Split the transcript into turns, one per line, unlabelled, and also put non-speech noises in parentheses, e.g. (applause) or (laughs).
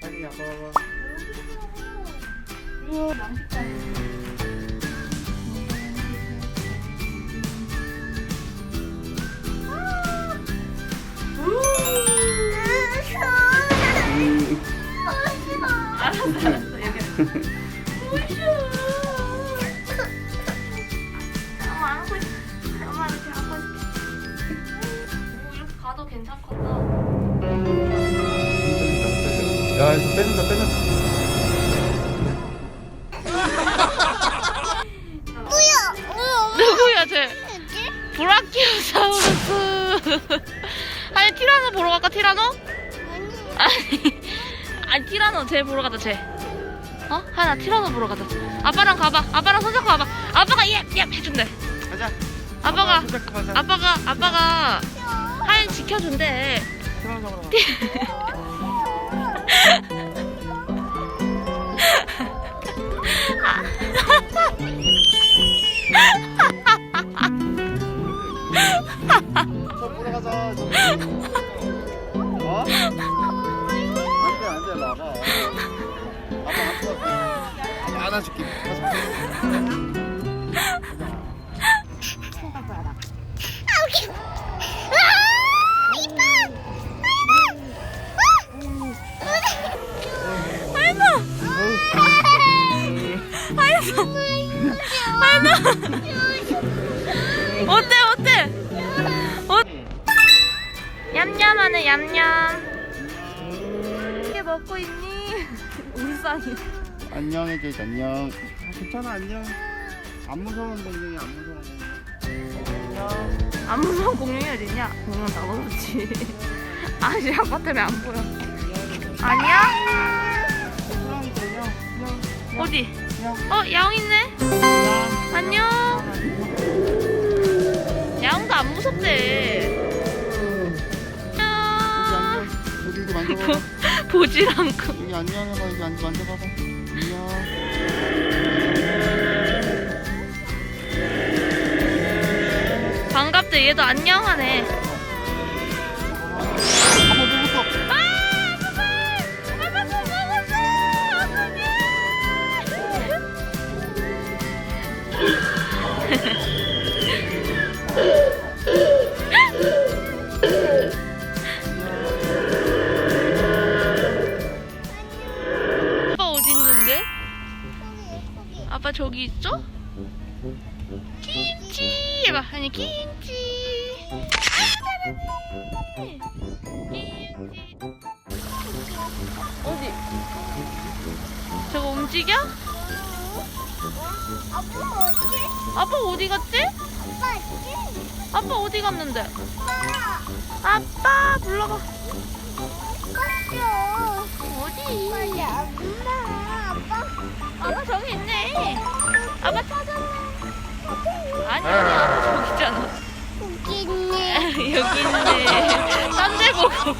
빨리 봐봐.
우와, 맛있다. 엄마 안고 있어. 엄마 이렇게 안고 있어. 오, 이렇게 가도 괜찮겠다.
야, 이거 빼는다, 빼는다.
누구야 쟤? 브라키오사우루스. (laughs) 아니 티라노 보러 갈까 티라노? 아니 아니 티라노 쟤 보러 가자 쟤. 어? 하나 티라노 보러 가자. 아빠랑 가봐. 아빠랑 손잡고 가봐. 아빠가 옙옙 해준대.
가자.
아빠가
손잡고 가자.
아빠가 아빠가 하인 지켜준대.
태어나 잡으러 가. 저 안아줄게.
어때 어때? 어? 얌얌하네 얌얌. 이게 먹고 있니? (laughs) 울상이.
안녕 해줘 안녕. 아, 괜찮아 안녕. 안 무서운 동생이 안 무서운. 안녕.
안 무서운 공룡이 어딨냐? 공룡 나가보지. (laughs) 아직 아빠 때문에 안 보여. 아니야?
호랑이 안녕. 안녕.
어디? 어 야옹 있네. 안녕. 야옹도 안 무섭대. 안녕.
여기 이거 만져봐.
보, 보질 않고.
여기 안녕 해봐. 여기 안 만져봐봐. 안녕.
반갑대. 얘도 안녕하네.
아
저기 있죠? 김치 해봐 아니 김치 어디? 저거 움직여?
아빠 어디?
아빠 어디 갔지?
아빠 어디?
아빠 어디 갔는데?
아빠
아빠 불러봐
갔어.
어디?
엄마 아빠
아빠 저기 있네 아니 아니 아빠 저기 있잖아.
웃기네. (laughs)
여기 있네. 딴 데 보고